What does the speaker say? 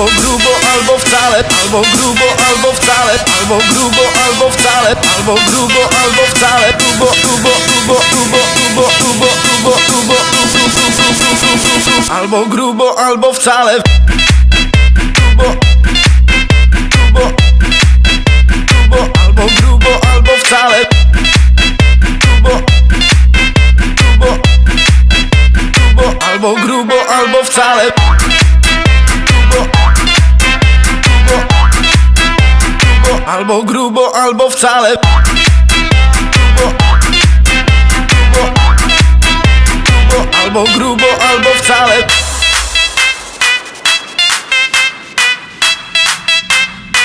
Albo grubo, albo wcale Albo grubo, albo wcale Albo grubo, albo wcale Albo grubo, albo wcale Grubo, grubo, grubo, grubo, grubo, grubo, grubo, grubo Albo grubo, albo wcale Grubo Grubo Grubo Albo grubo, albo wcale Albo grubo, albo wcale albo grubo, albo wcale. Grubo, grubo, grubo, albo grubo, albo wcale.